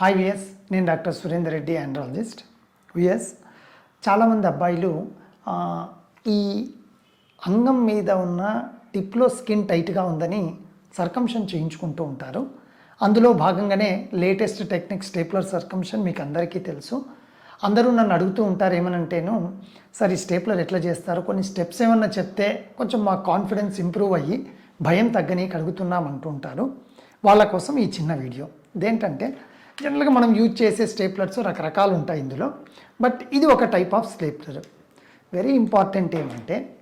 Hi V S doctor Surender Reddy andrologist V oh, చాలామంది అబ్బాయిలు ఈ అంగం మీద ఉన్న టిప్లో స్కిన్ టైట్గా ఉందని సర్కంషన్ చేయించుకుంటూ ఉంటారు. అందులో భాగంగానే లేటెస్ట్ టెక్నిక్ స్టేప్లర్ సర్కంషన్ మీకు అందరికీ తెలుసు. అందరూ నన్ను అడుగుతూ ఉంటారు ఏమనంటేను సార్ ఈ స్టేప్లర్ ఎట్లా చేస్తారు? కొన్ని స్టెప్స్ ఏమన్నా చెప్తే కొంచెం మా కాన్ఫిడెన్స్ ఇంప్రూవ్ అయ్యి భయం తగ్గని అడుగుతున్నాం అంటూ ఉంటారు. వాళ్ళ కోసం ఈ చిన్న వీడియో. ఇదేంటంటే జనరల్గా మనం యూజ్ చేసే స్టేప్లర్స్ రకరకాలు ఉంటాయి ఇందులో. బట్ ఇది ఒక type of stapler. Very important ఏమంటే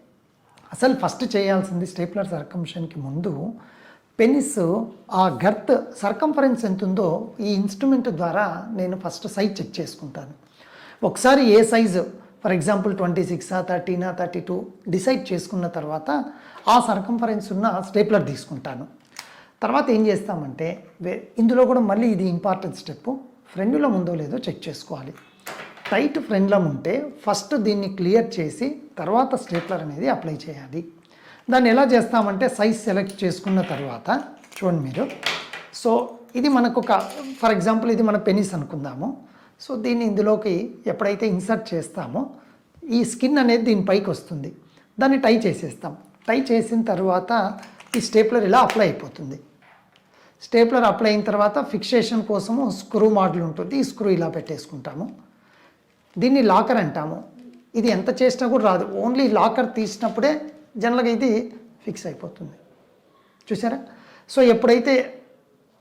అసలు ఫస్ట్ చేయాల్సింది స్టేప్లర్ సర్కంషన్కి ముందు పెనిస్ ఆ గర్త్ సర్కంఫరెన్స్ ఎంత ఉందో ఈ ఇన్స్ట్రుమెంట్ ద్వారా నేను ఫస్ట్ సైజ్ చెక్ చేసుకుంటాను. ఒకసారి ఏ సైజు ఫర్ ఎగ్జాంపుల్ ట్వంటీ సిక్సా థర్టీనా థర్టీ టూ డిసైడ్ చేసుకున్న తర్వాత ఆ సర్కంఫరెన్స్ ఉన్న స్టేప్లర్ తీసుకుంటాను. తర్వాత ఏం చేస్తామంటే ఇందులో కూడా మళ్ళీ ఇది ఇంపార్టెంట్ స్టెప్ ఫ్రెండ్లం ఉందో లేదో చెక్ చేసుకోవాలి. టైట్ ఫ్రెండ్లం ఉంటే ఫస్ట్ దీన్ని క్లియర్ చేసి తర్వాత స్టేప్లర్ అనేది అప్లై చేయాలి. దాన్ని ఎలా చేస్తామంటే సైజ్ సెలెక్ట్ చేసుకున్న తర్వాత చూడండి మీరు. సో ఇది మనకు ఒక ఫర్ ఎగ్జాంపుల్ ఇది మన పెనిస్ అనుకుందాము. సో దీన్ని ఇందులోకి ఎప్పుడైతే ఇన్సర్ట్ చేస్తామో ఈ స్కిన్ అనేది దీని పైకి వస్తుంది. దాన్ని టై చేసేస్తాం. టై చేసిన తర్వాత ఈ స్టేప్లర్ ఇలా అప్లై అయిపోతుంది. స్టేప్లర్ అప్లై అయిన తర్వాత ఫిక్సేషన్ కోసము స్క్రూ మోడల్ ఉంటుంది. ఈ స్క్రూ ఇలా పెట్టేసుకుంటాము. దీన్ని లాకర్ అంటాము. ఇది ఎంత చేసినా కూడా రాదు. ఓన్లీ లాకర్ తీసినప్పుడే జనరల్గా ఇది ఫిక్స్ అయిపోతుంది. చూసారా సో ఎప్పుడైతే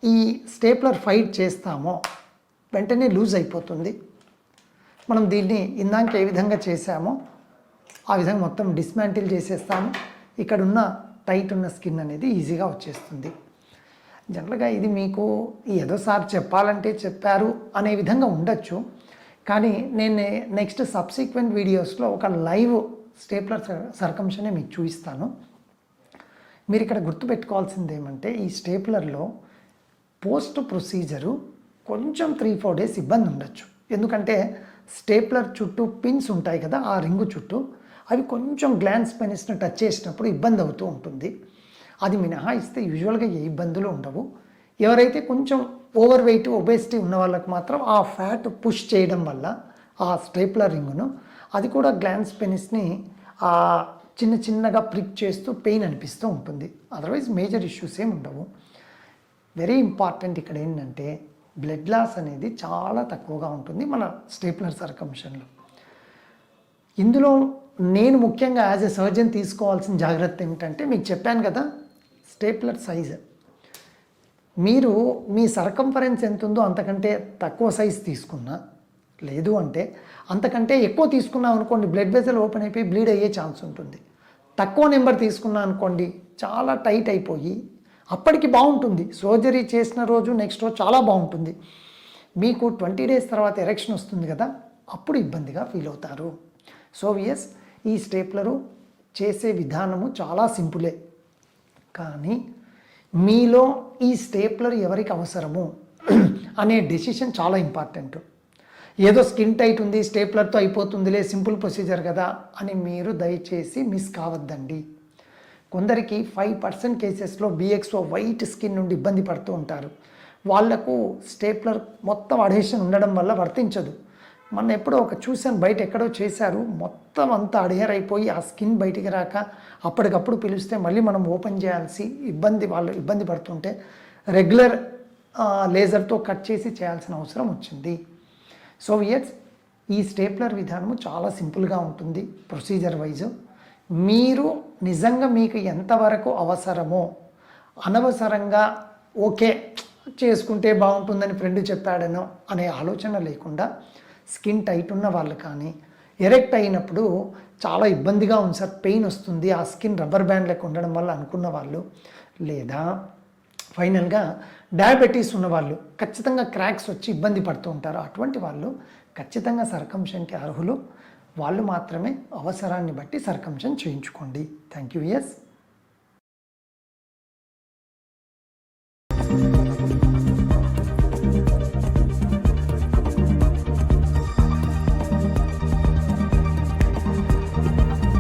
ఈ స్టేప్లర్ ఫైట్ చేస్తామో వెంటనే లూజ్ అయిపోతుంది. మనం దీన్ని ఇందాక ఏ విధంగా చేసామో ఆ విధంగా మొత్తం డిస్మాంటిల్ చేసేస్తాము. ఇక్కడ ఉన్న టైట్ ఉన్న స్కిన్ అనేది ఈజీగా వచ్చేస్తుంది. జనరల్గా ఇది మీకు ఏదో సార్ చెప్పాలంటే చెప్పారు అనే విధంగా ఉండొచ్చు. కానీ నేను నెక్స్ట్ సబ్సిక్వెంట్ వీడియోస్లో ఒక లైవ్ స్టేప్లర్ సర్కంషనే మీకు చూపిస్తాను. మీరు ఇక్కడ గుర్తుపెట్టుకోవాల్సింది ఏమంటే ఈ స్టేప్లర్లో పోస్ట్ ప్రొసీజరు కొంచెం త్రీ ఫోర్ డేస్ ఇబ్బంది ఉండొచ్చు ఎందుకంటే స్టేప్లర్ చుట్టూ పిన్స్ ఉంటాయి కదా ఆ రింగు చుట్టూ. అవి కొంచెం గ్లాన్స్ పెనిస్ని టచ్ చేసినప్పుడు ఇబ్బంది అవుతూ ఉంటుంది. అది మినహాయిస్తే యూజువల్గా ఏ ఇబ్బందులు ఉండవు. ఎవరైతే కొంచెం ఓవర్ వెయిట్ ఒబేసిటీ ఉన్న వాళ్ళకి మాత్రం ఆ ఫ్యాట్ పుష్ చేయడం వల్ల ఆ స్టేప్లరింగ్ను అది కూడా గ్లాన్స్ పెనిస్ని ఆ చిన్న చిన్నగా ప్రిక్ చేస్తూ పెయిన్ అనిపిస్తూ ఉంటుంది. అదర్వైజ్ మేజర్ ఇష్యూస్ ఏమి ఉండవు. వెరీ ఇంపార్టెంట్ ఇక్కడ ఏంటంటే బ్లడ్ లాస్ అనేది చాలా తక్కువగా ఉంటుంది మన స్టేప్లర్ సర్కంషన్లో ఇందులో నేను ముఖ్యంగా యాజ్ ఎ సర్జన్ తీసుకోవాల్సిన జాగ్రత్త ఏమిటంటే మీకు చెప్పాను కదా స్టేప్లర్ సైజ్ మీరు మీ సర్కంఫరెన్స్ ఎంత ఉందో అంతకంటే తక్కువ సైజ్ తీసుకున్నా లేదు అంటే అంతకంటే ఎక్కువ తీసుకున్నాం అనుకోండి బ్లడ్ వెజల్ ఓపెన్ అయిపోయి బ్లీడ్ అయ్యే ఛాన్స్ ఉంటుంది. తక్కువ నెంబర్ తీసుకున్నా అనుకోండి చాలా టైట్ అయిపోయి అప్పటికి బాగుంటుంది. సర్జరీ చేసిన రోజు నెక్స్ట్ రోజు చాలా బాగుంటుంది. మీకు ట్వంటీ డేస్ తర్వాత ఎరెక్షన్ వస్తుంది కదా అప్పుడు ఇబ్బందిగా ఫీల్ అవుతారు. సో ఎస్ ఈ స్టేప్లరు చేసే విధానము చాలా సింపులే. కానీ మీలో ఈ స్టేప్లర్ ఎవరికి అవసరము అనే డెసిషన్ చాలా ఇంపార్టెంట్. ఏదో స్కిన్ టైట్ ఉంది స్టేప్లర్తో అయిపోతుందిలే సింపుల్ ప్రొసీజర్ కదా అని మీరు దయచేసి మిస్ కావద్దండి. కొందరికి ఫైవ్ పర్సెంట్ కేసెస్లో బిఎక్స్ఓ వైట్ స్కిన్ నుండి ఇబ్బంది పడుతూ ఉంటారు. వాళ్ళకు స్టేప్లర్ మొత్తం అడేషన్ ఉండడం వల్ల వర్తించదు. మొన్న ఎప్పుడో ఒక చూశాను బయట ఎక్కడో చేశారు. మొత్తం అంతా అడిహర్ అయిపోయి ఆ స్కిన్ బయటికి రాక అప్పటికప్పుడు పిలిస్తే మళ్ళీ మనం ఓపెన్ చేయాల్సి ఇబ్బంది వాళ్ళు ఇబ్బంది పడుతుంటే రెగ్యులర్ లేజర్తో కట్ చేసి చేయాల్సిన అవసరం వచ్చింది. సో వియర్స్ ఈ స్టేప్లర్ విధానము చాలా సింపుల్గా ఉంటుంది ప్రొసీజర్ వైజ్. మీరు నిజంగా మీకు ఎంతవరకు అవసరమో అనవసరంగా ఓకే చేసుకుంటే బాగుంటుందని ఫ్రెండ్ చెప్పాడనో అనే ఆలోచన లేకుండా స్కిన్ టైట్ ఉన్న వాళ్ళు కానీ ఎరెక్ట్ అయినప్పుడు చాలా ఇబ్బందిగా ఉంది సార్ పెయిన్ వస్తుంది ఆ స్కిన్ రబ్బర్ బ్యాండ్ లెక్క ఉండడం వల్ల అనుకున్న వాళ్ళు లేదా ఫైనల్గా డయాబెటీస్ ఉన్నవాళ్ళు ఖచ్చితంగా క్రాక్స్ వచ్చి ఇబ్బంది పడుతూ ఉంటారు. అటువంటి వాళ్ళు ఖచ్చితంగా సర్కంషన్కి అర్హులు. వాళ్ళు మాత్రమే అవసరాన్ని బట్టి సర్కంషన్ చేయించుకోండి. Thank you yes